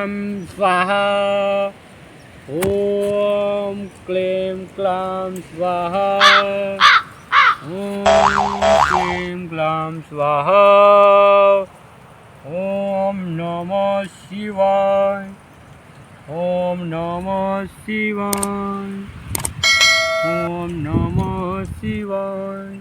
Om Svaha Om Klim Klam Svaha Om Klim Klam Svaha Om Namah Shivaya. Om Namah Shivaya. Om Namah Shivaya.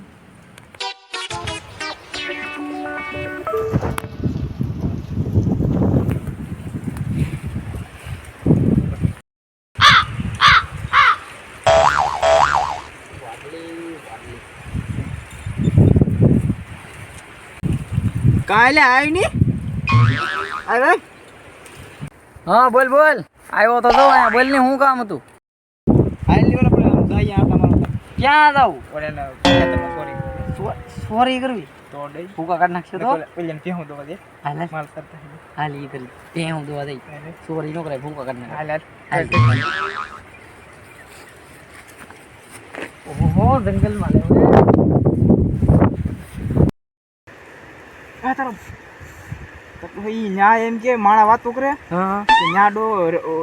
કાલે આવી ની? અરે. હા બોલ બોલ. આવ્યો તો તો અહીંયા બોલ ને શું કામ હતું? ક્યાં જાવ સોરી. કરવી? તો દઈ. ફૂકા કાઢ નાખશે તો? પેલે કે હું દો દે. હાલ. હાલ. માલ કરતા હાલ ઈ કરી. તે હું દોવા સોરી નો કરાય ફૂકા કાઢ નાખે. હાલ હાલ. જંગલમાં લેવું આ તારો ન્યા એમ કે માણા વાતો કરે? ન્યા ડો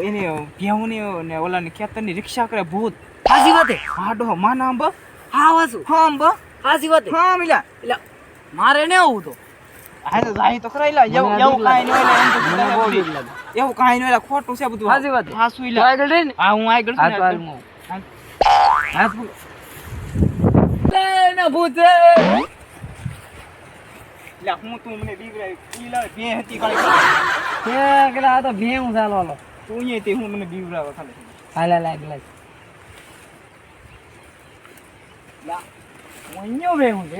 એને ભેહું ને ને ઓલાની ખેતરની રિક્ષા કરે ભૂત. હાસી વાતે. હા ડો માના અંબ? હા વાસુ. હા અંબ? હાસી વાતે. હા મિલા. એટલે મારે ને આવું તો. જાય તો ખરા એવું એવું નહીં એમ કાંઈ નહીં ખોટું છે બધું. વાત. હા સુઈ લા આગળ હા હું આગળ હા. હું હાથ ભૂત. એટલે હું તું મને બીવરાય ઈલા બે હતી કાલે કે ગલા તો બે હું ચાલો લો તું અહીં તે હું મને બીવરાવ ખાલે. હાલા લા ગલા લા મોન્યો બે. હું દે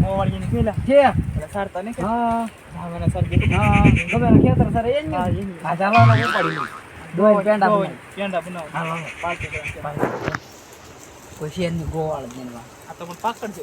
ગોવાળીને પેલા ગોવાળ પાકડ છે.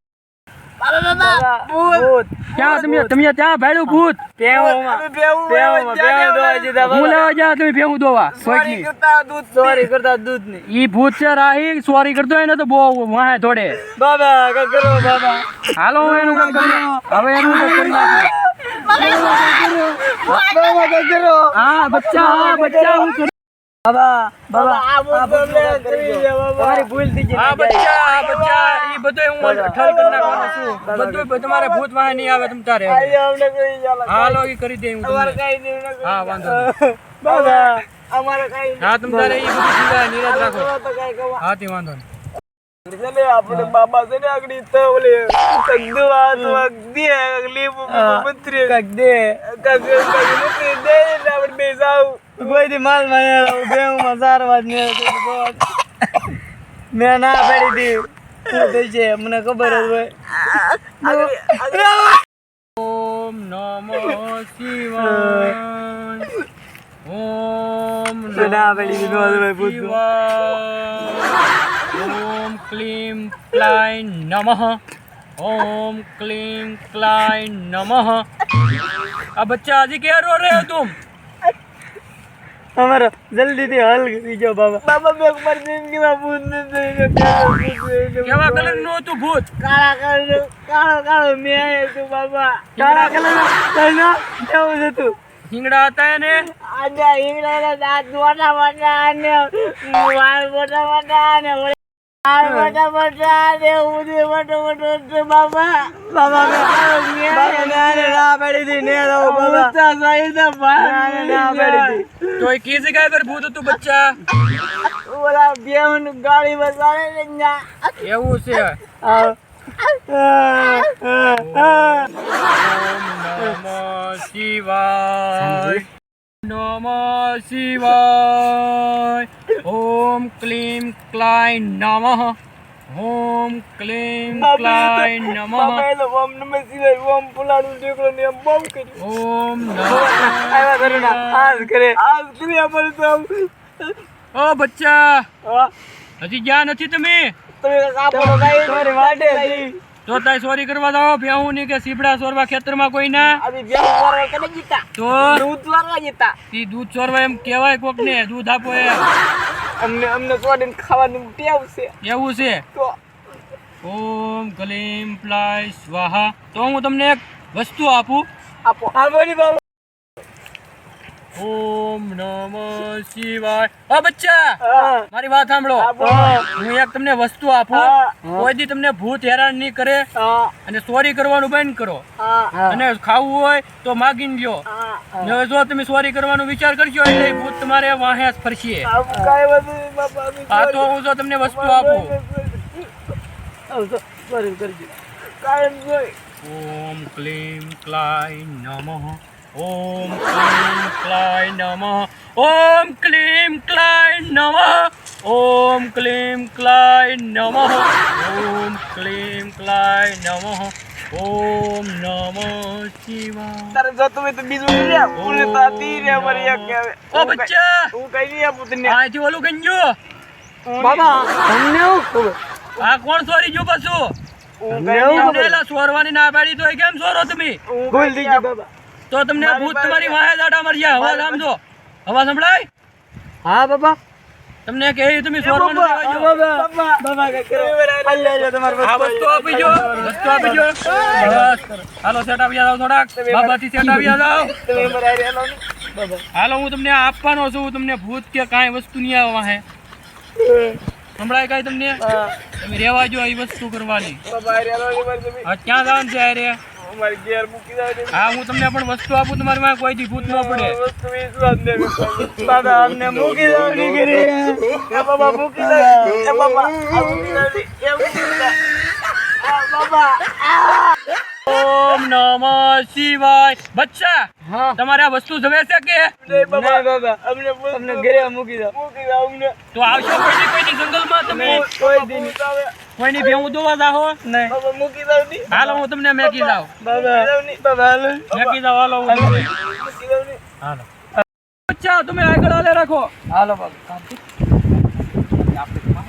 ભૂત ક્યાં તમે તમે ત્યાં ભેળ્યું ભૂત અમે બેવું બેવું, બેવું દોવા દીધા. હું લેવા જા તમે ભેગું દોવા સોરી કરતા દૂધ સોરી કરતા દૂધ નહીં ઈ ભૂત છે રાહી સોરી કરતો એને તો બહુ વાહે થોડે બાબા કા કરો બાબા હાલો હું એનું કામ કરી હવે એનું કામ કરી નાખું. બાબા કા કરો હા બચ્ચા હા બચ્ચા હું કરું બાબા બાબા આ તમારી ભૂલ થઈ ગઈ હા બચ્ચા હા બચ્ચા ઈ બધું હું ઠર કરી નાખવાનો છું. બધું તમારે ભૂત વાહે નહીં આવે તમ તારે ઈ કરી દે હું અમારે કઈ નહીં હા વાંધો નહીં. બાબા અમારે કઈ હા તમ તારે ઈ બધું રાખો. હા તે વાંધો નહીં. ને આપણે બાબા છે ને આગળ તો ઓલે કગદુ આ તો અગદી અગલી મંત્રી કક દે. કગ કગ દે એટલે આપણે બે જાવ. કોઈ દી માલમાં બે માં ચાર વાત ને મેં ના પાડી દી છે? મને ખબર જ હોય. ઓમ નમો શિવાય. ઓમ ના પાડી દી નો શિવાય. ઓમ ક્લીમ ક્લાય નમઃ. ઓમ ક્લીમ ક્લાય નમઃ. આ બચ્ચા હજી ક્યાં રો રહ્યો તું? અમારો જલ્દીથી હલ કરી જો બાબા. બાબા મેં માર જિંદગીમાં ભૂત નથી કેવા કલરનું હતું ભૂત? કાળા કલર કાળો કાળો મેં તું બાબા. કાળા કલર કલર કેવું હતું? હિંગડા હતા ને આજે હિંગડા દાંત મોટા મોટા અને વાળ મોટા મોટા અને વળી વાળ મોટા મોટા અને ઉધી મોટો મોટો છે બાબા. બાબા મેં મેં બાબા મેં આને ના ક્લાય નમઃ હોમ ક્લીમ ક્લાય નમઃ એ તો ઓમ નમઃ શિવાય ઓમ ફુલાનું ઢેકળું ને એમ બમ કર્યું. ઓમ નમઃ આવા કરે ના આજ કરે આજ ક્રિયા પર તો ઓ બચ્ચા હજી ગયા નથી તમે? તમે કાપડો કાઢી મારી વાડે. તો તાય સોરી કરવા જાઓ ભેહું ની કે સીપડા સોરવા ખેતરમાં કોઈ ના આવી બેહું વાળવા કને જીતા? તો? દૂધ સોરવા જીતા. ઈ દૂધ ચોરવા એમ કહેવાય કોક ને દૂધ આપો એમ. અમને અમને સોડીને ખાવાની ટેવ છે. એવું છે? તો ઓમ કલીમ પ્લાય સ્વાહા. તો હું તમને એક વસ્તુ આપું. આપો. આ બોલી બાબા ઓમ નમો શિવાય ઓ બચ્ચા મારી વાત સાંભળો હું એક તમને વસ્તુ આપું કોઈ દી તમને ભૂત હેરાન નહીં કરે અને ચોરી કરવાનું બંધ કરો. અને ખાવું હોય તો માગી લ્યો ને હવે જો તમે ચોરી કરવાનો વિચાર કરશો એટલે ભૂત તમારે વાહે જ ફરશે આ તો હું જો તમને વસ્તુ આપું ઓમ ક્લીમ ક્લાય નમઃ ઓમ ક્લીમ ક્લાય નમઃ ઓમ ક્લીમ ક્લાય નમઃ ઓમ ક્લીમ ક્લાય નમઃ ઓમ ક્લીમ ક્લાય નમઃ ઓમ નમઃ શિવાય. તારે જો તમે તો બીજું લે પુણે તો તી રે મારી કે ઓ બચ્ચા! હું કઈ નહીં આપું તને આથી ઓલું ગંજો બાબા! તમને આ કોણ સોરી ગયું પાછું? હું કઈ નહીં ના પાડી તો કેમ સોરો તમે? ભૂલ આપું. બાબા. તો તમને ભૂત તમારી વાહે દાડા મરી જાય હવા સમજો હવા સંભળાય? હા બાબા. તમને કે તમે ચોરવાનું બાબા. બાબા બાબા. આ વસ્તુ. આપી જો વસ્તુ આપી જો બસ હાલો સેટ આવી જાવ થોડાક. બાબાથી સેટ આવી જાવ તમે હારે હાલો હાલો હું તમને આપવાનો છું. તમને ભૂત કે કાંઈ વસ્તુ નહીં આવે વાહે સંભળાય કાંઈ તમને? તમે રહેવા જો એ વસ્તુ કરવાની બાબા ક્યાં જવાનું છે અરે અમારી ઘેર મૂકી જાવ હા હું તમને પણ વસ્તુ આપું તમારી વાંહે કોઈથી ભૂત ન પડે. વસ્તુ વિશ્વાસ ને. અમને મૂકી દો દીકરી. એ બાબા મૂકી દે. એ બાબા આ મૂકી દે એ મૂકી દે. બાબા ઓમ નમઃ શિવાય. બચ્ચા તમારે આ વસ્તુ જવે છે કે? અમને ઘરે મૂકી દો. મૂકી દો અમને. તો આવશો કોઈની જંગલમાં તમે? કોઈ દી કોઈની ભેહું દોવા જાહો? નહીં. બાબા મૂકી દઉં ની હાલો હું તમને મેકી જાઉં. બાબા બાબા હાલો મેકી જાઉં હાલો હું મૂકી દઉં ની હાલો. અચ્છા તમે આગળ આલે રાખો. હાલો બાબા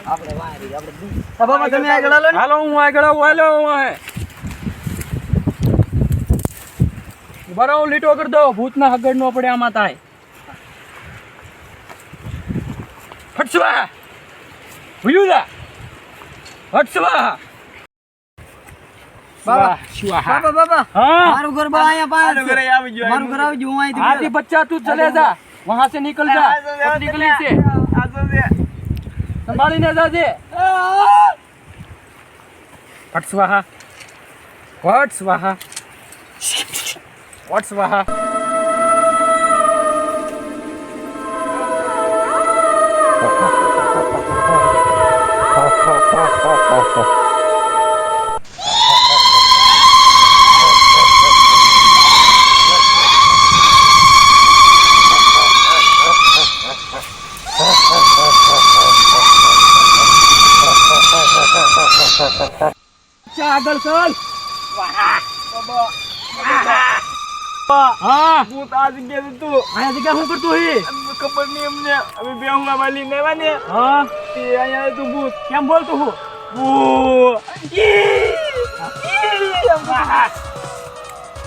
હા, બાબા તમે આગળ હાલો હાલો હું આગળ આવું હાલો હું આહે લીટો કરી દો. ભૂતના હગડ નો પડે આમાં થાય ભૂલ્યું જા. હટ સ્વાહા બાબા બાબા બાબા મારું ઘર બા અહીંયા પાસ મારું ઘર આવી ગયો મારું ઘર આવી ગયો હું અહીં આથી બચ્ચા તું ચલે જા વહાં સે નિકલ જા નિકલી છે સંભાળીને જાજે હટ સ્વાહા હટ સ્વાહા હટ સ્વાહા આગળ ચલ. હા. ભૂત આ જગ્યાએ તું આ જગ્યા શું કરતું હે? ખબર નહીં અમને. અમે બેહુંગા વાલી ને આવ્યા ને. હા. તે અહીંયા તું ભૂત કેમ બોલતું હું? ભૂત.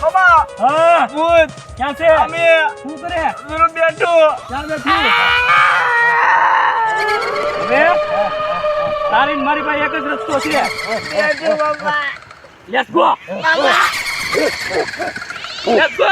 બાબા. હા. ભૂત ક્યાં છે? અમે શું કરે? પેલું બેઠું. ક્યાં બેઠું. હવે? તારી મારી પાસે એક જ રસ્તો છે. બેઠું બાપા લેટ્સ ગો બાપા લેટ્સ ગો